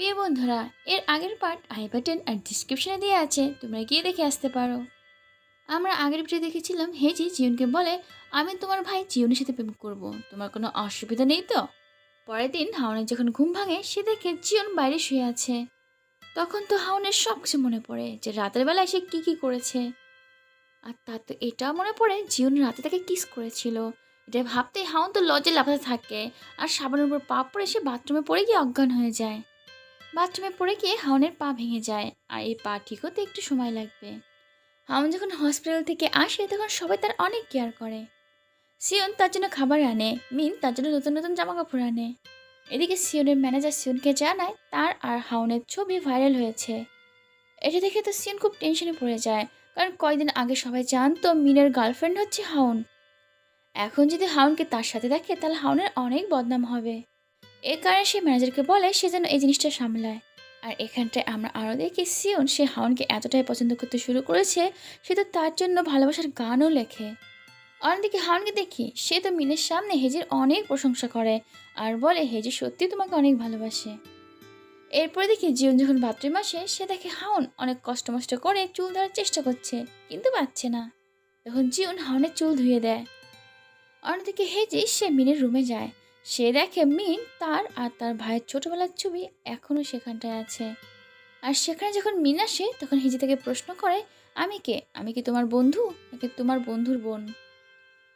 প্রিয় বন্ধুরা, এর আগের পার্ট আই বাটন আর ডিসক্রিপশনে দেওয়া আছে, তোমরা গিয়ে দেখে আসতে পারো। আমরা আগের ভিডিও দেখেছিলাম হেজি জিউনকে বলে, আমি তোমার ভাই জিউনের সাথে প্রেম করব, তোমার কোনো অসুবিধা নেই তো? পরের দিন হাওনের যখন ঘুম ভাঙে, সে দেখে জিউন বাইরে শুয়ে আছে। তখন তো হাওনের সব কিছু মনে পড়ে যে রাতের বেলায় সে কী কী করেছে। আর তার তো এটাও মনে পড়ে জিউন রাতে তাকে কিস করেছিল। এটা ভাবতেই হাওন তো লজ্জে লাফাতে থাকে, আর সাবানের উপর পা পড়ে সে বাথরুমে পড়ে গিয়ে অজ্ঞান হয়ে যায়। বাথরুমে পড়ে গিয়ে হাওনের পা ভেঙে যায় আর এই পা ঠিক হতে একটু সময় লাগবে। হাওন যখন হসপিটাল থেকে আসে তখন সবাই তার অনেক কেয়ার করে। সিয়ন তার জন্য খাবার আনে, মিন তার জন্য নতুন নতুন জামা কাপড় আনে। এদিকে সিয়নের ম্যানেজার সিয়নকে জানায় তার আর হাওনের ছবি ভাইরাল হয়েছে। এটা দেখে তো সিয়ন খুব টেনশনে পড়ে যায়, কারণ কয়েকদিন আগে সবাই জানতো মিনের গার্লফ্রেন্ড হচ্ছে হাউন এখন যদি হাউনকে তার সাথে দেখে তাহলে হাউনের অনেক বদনাম হবে। এ কারণে সে ম্যানেজারকে বলে সে যেন এই জিনিসটা সামলায়। আর এখানটায় আমরা আরও দেখি সিয়ন সে হাউনকে এতটাই পছন্দ করতে শুরু করেছে, সে তো তার জন্য ভালোবাসার গানও লেখে। অন্যদিকে হাউনকে দেখি, সে তো মিনের সামনে হেজির অনেক প্রশংসা করে আর বলে, হেজি সত্যি তোমাকে অনেক ভালোবাসে। এরপরে দেখি, জিউন যখন বাথরুম আসে সে দেখে হাউন অনেক কষ্ট মষ্ট করে চুল ধরার চেষ্টা করছে, কিন্তু পাচ্ছে না। তখন জিউন হাউনের চুল ধুয়ে দেয়। অন্যদিকে হেজি সে মিনের রুমে যায়। সে দেখে মিন তার আর তার ভাইয়ের ছোটোবেলার ছবি এখনও সেখানটায় আছে। আর সেখানে যখন মিন আসে, তখন হেজি তাকে প্রশ্ন করে, আমি কে? আমি কি তোমার বন্ধু? নাকি তোমার বন্ধুর বোন?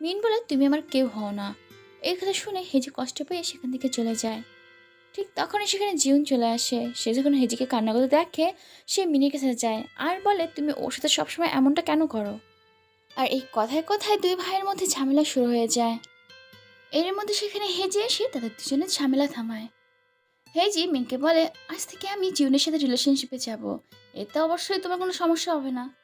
মিন বলে, তুমি আমার কেউ হও না। এই কথা শুনে হেজি কষ্ট পেয়ে সেখান থেকে চলে যায়। ঠিক তখনই সেখানে জিউন চলে আসে। সে যখন হেজিকে কান্না করতে দেখে, সে মিনের কাছে যায়, আর বলে, তুমি ওর সাথে সবসময় এমনটা কেন করো? আর এই কথায় কথায় দুই ভাইয়ের মধ্যে ঝামেলা শুরু হয়ে যায়। এর মধ্যে সেখানে হেজি এসে তাদের দুজনের ঝামেলা থামায়। হেজি মিনকে বলে, আজ থেকে আমি জিউনের সাথে রিলেশনশিপে যাব। এতে অবশ্যই তোমার কোনো সমস্যা হবে না।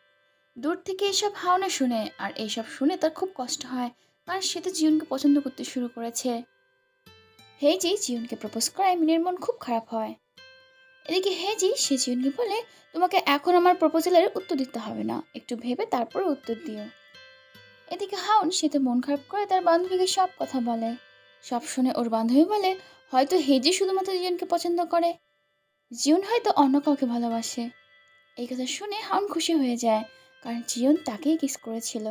দূর থেকে এসব হাওনা শুনে, আর এইসব শুনে তার খুব কষ্ট হয়। কারণ সে তো জিউনকে পছন্দ করতে শুরু করেছে। হেজি জিউনকে প্রপোজ করায় মিনের মন খুব খারাপ হয়। এদিকে হেজি, সে জিউনকে বলে, তোমাকে এখন আমার প্রপোজালের উত্তর দিতে হবে না। একটু ভেবে তারপরে উত্তর দিও। এদিকে হাউন সে তো মন খারাপ করে তার বান্ধবীকে সব কথা বলে। সব শুনে ওর বান্ধবী বলে, হয়তো হেজি শুধুমাত্র জিউনকে পছন্দ করে। জিউন হয়তো অন্য কাউকে ভালোবাসে। এই কথা শুনে হাউন খুশি হয়ে যায়, কারণ জিউন তাকেই কিস করেছিল।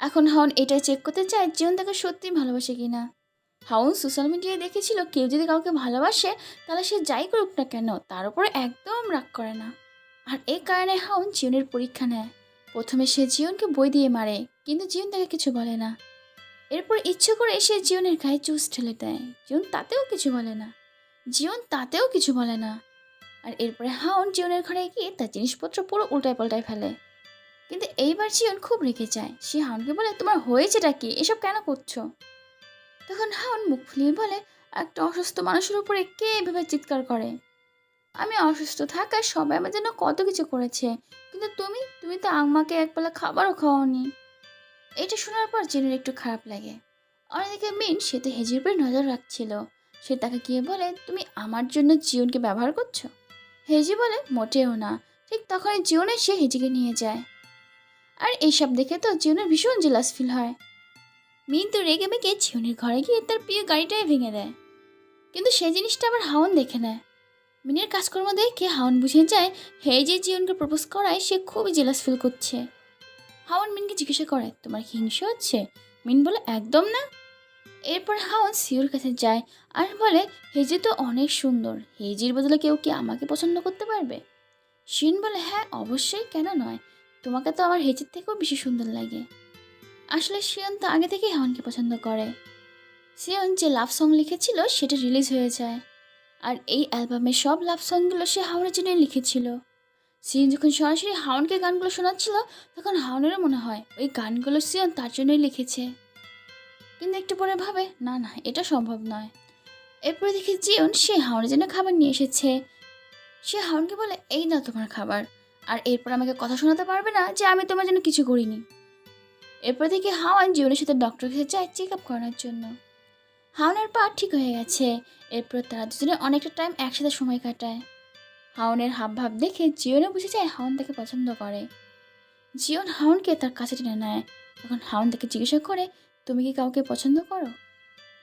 এখন হাউন এটাই চেক করতে চায় জিউন তাকে সত্যিই ভালোবাসে কিনা। হাউন সোশ্যাল মিডিয়ায় দেখেছিল, কেউ যদি কাউকে ভালোবাসে, তাহলে সে যাই করুক না কেন, তার উপরে একদম রাগ করে না। আর এই কারণে হাউন জিউনের পরীক্ষা নেয়। প্রথমে সে জিউনকে বই দিয়ে মারে, কিন্তু জিউন তাকে কিছু বলে না। এরপর ইচ্ছে করে সে জিউনের গায়ে চুস ঠেলে দেয়। জিউন তাতেও কিছু বলে না। জিউন তাতেও কিছু বলে না। আর এরপরে হাউন জিউনের ঘরে গিয়ে তার জিনিসপত্র পুরো উল্টায় পাল্টায় ফেলে। কিন্তু এইবার জিউন খুব রেগে যায়। সে হাউনকে বলে, তোমার হয়েছেটা কি? এসব কেন করছ? তখন হাউন মুখ ফুলিয়ে বলে, একটা অসুস্থ মানুষের উপরে কে এভাবে চিৎকার করে? আমি অসুস্থ থাকায় সবাই আমার জন্য কত কিছু করেছে। কিন্তু তুমি তুমি তো আমাকে একবেলা খাবারও খাওয়াওনি এটা শোনার পর জেনের একটু খারাপ লাগে। অন্যদিকে মিন, সে তো হেজির উপরে নজর রাখছিল। সে তাকে গিয়ে বলে, তুমি আমার জন্য জিওনকে ব্যবহার করছ? হেজি বলে, মোটেও না। ঠিক তখনই জিওনে সে হেজিকে নিয়ে যায়। আর এইসব দেখে তো জিওনের ভীষণ জেলাস ফিল হয়। মিন তো রেগে মেগে জিওনের ঘরে গিয়ে তার প্রিয় গাড়িটাই ভেঙে দেয়। কিন্তু সেই জিনিসটা আবার হাওন দেখে নেয়। মিনের কাজকর্ম দেখে হাওন বুঝে যায় হে যে জিওনকে প্রপোজ করায়, সে খুবই জেলাস ফিল করছে। হাওন মিনকে জিজ্ঞাসা করে, তোমার কি হিংসা হচ্ছে? মিন বলে, একদম না। এরপর হাওন সিওর কাছে যায় আর বলে হেজে তো অনেক সুন্দর হেজির বদলে কেউ কি আমাকে পছন্দ করতে পারবে? শিন বলে হ্যাঁ অবশ্যই, কেন নয়। তোমাকে তো আমার হেজির থেকেও বেশি সুন্দর লাগে। আসলে শিয়ন তো আগে থেকেই হাওনকে পছন্দ করে। শিয়ন যে লাভ সং লিখেছিল, সেটা রিলিজ হয়ে যায়। আর এই অ্যালবামের সব লাভ সংগুলো সে হাওনের জন্যই লিখেছিল। সিয়ন যখন সরাসরি হাওনকে গানগুলো শোনাচ্ছিল, তখন হাওনেরও মনে হয় ওই গানগুলো সিয়ন তার জন্যই লিখেছে। কিন্তু একটু পরে ভাবে, না না, এটা সম্ভব নয়। এরপরে দেখি জিয়ন সে হাওনের জন্য খাবার নিয়ে এসেছে। সে হাওনকে বলে, এই না তোমার খাবার। আর এরপর আমাকে কথা শোনাতে পারবে না যে আমি তোমার জন্য কিছু করিনি। এরপর থেকে হাওয়ান জিওনের সাথে ডক্টর কাছে যায় চেক আপ করানোর জন্য। হাওনের পা ঠিক হয়ে গেছে। এরপর তারা দুজনে অনেকটা টাইম একসাথে সময় কাটায়। হাওনের হাব ভাব দেখে জিওনে বুঝে যায় হাওন তাকে পছন্দ করে। জিওন হাওনকে তার কাছে টেনে নেয়। তখন হাওন তাকে জিজ্ঞাসা করে, তুমি কি কাউকে পছন্দ করো?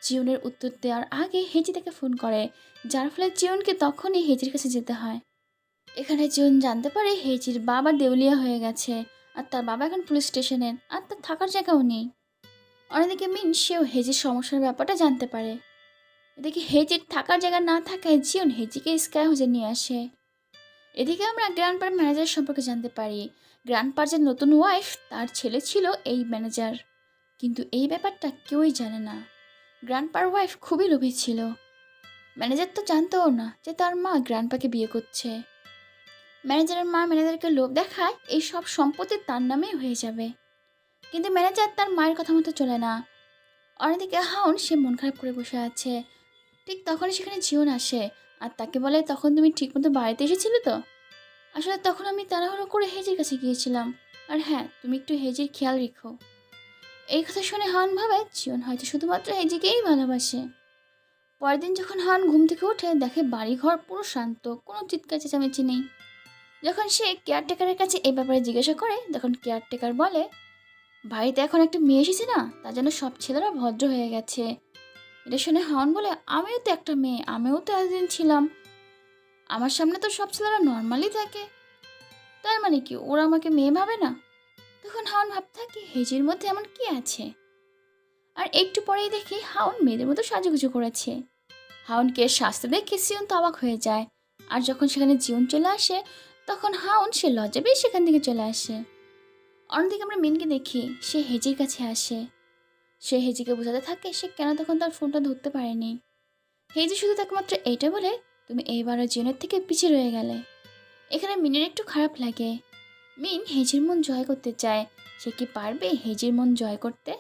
জিওনের উত্তর দেওয়ার আগে হেজি তাকে ফোন করে, যার ফলে জিওনকে তখনই হেজির কাছে যেতে হয়। এখানে জিওন জানতে পারে হেজির বাবা দেউলিয়া হয়ে গেছে, আর তার বাবা এখন পুলিশ স্টেশনে, আর তার থাকার জায়গাও নেই। অন্যদিকে মিন সেও হেজির সমস্যার ব্যাপারটা জানতে পারে। এদিকে হেজির থাকার জায়গা না থাকায় জিওন হেজিকে স্কাই হাউসে নিয়ে আসে। এদিকে আমরা গ্র্যান্ড পার ম্যানেজার সম্পর্কে জানতে পারি। গ্র্যান্ড পার যে নতুন ওয়াইফ, তার ছেলে ছিল এই ম্যানেজার। কিন্তু এই ব্যাপারটা কেউই জানে না। গ্র্যান্ড পার ওয়াইফ খুবই লোভী ছিল। ম্যানেজার তো জানতেও না যে তার মা গ্র্যান্ড পাকে বিয়ে করছে। ম্যানেজারের মা ম্যানেজারকে লোভ দেখায় এই সব সম্পত্তি তার নামেই হয়ে যাবে। কিন্তু ম্যানেজার তার মায়ের কথা মতো চলে না। অন্যদিকে হাউন সে মন খারাপ করে বসে আছে। ঠিক তখনই সেখানে জিওন আসে। আর তাকে বলে, তখন তুমি ঠিকমতো বাড়িতে এসেছিলে তো? আসলে তখন আমি তাড়াহুড়ো করে হেজির কাছে গিয়েছিলাম। আর হ্যাঁ তুমি একটু হেজির খেয়াল রেখো। এই কথা শুনে হান ভাবে, জিওন হয়তো শুধুমাত্র হেজিকেই ভালোবাসে। পরের দিন যখন হান ঘুম থেকে উঠে দেখে বাড়িঘর পুরো শান্ত, কোনো চিৎকার চেঁচামেচি নেই। যখন সে কেয়ারটেকারের কাছে এই ব্যাপারে জিজ্ঞাসা করে, তখন কেয়ারটেকার বলে বাড়িতে এখন একটা মেয়ে এসেছে না? তার জন্য সব ছেলেরা ভদ্র হয়ে গেছে। এটা শুনে হাওন বলে, আমিও তো একটা মেয়ে, আমিও তো এতদিন ছিলাম। আমার সামনে তো সব ছেলেরা নর্মালি থাকে। তার মানে কি, ওরা আমাকে মেয়ে ভাবে না? তখন হাওন ভাব থাকে হেজির মধ্যে এমন কি আছে? আর একটু পরেই দেখি হাউন মেয়েদের মতো সাজুগুজু করেছে। হাউনকে শাস্তি দেখে সিয়ন তো অবাক হয়ে যায়। আর যখন সেখানে জিয়ন চলে আসে, তখন হাউন সে লজ্জা পেয়ে সেখান থেকে চলে আসে। অন্যদিকে আমরা মিনকে দেখি, সে হেজির কাছে আসে। সে হেজিকে বোঝাতে থাকে সে কেন তখন তার ফোনটা ধরতে পারেনি। হেজি শুধু তাকে মাত্র এইটা বলে, তুমি এইবারও জিয়নের থেকে পিছিয়ে রয়ে গেলে। এখানে মিনের একটু খারাপ লাগে। মিন হেজির মন জয় করতে চায়। সে কি পারবে হেজির মন জয় করতে?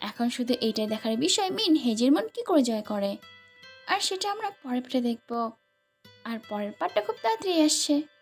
এখন শুধু এইটাই দেখার বিষয়, মিন হেজির মন কি করে জয় করে? আর সেটা আমরা পরে পরে দেখব। আর পরের পার্টটা খুব তাড়াতাড়ি আসছে।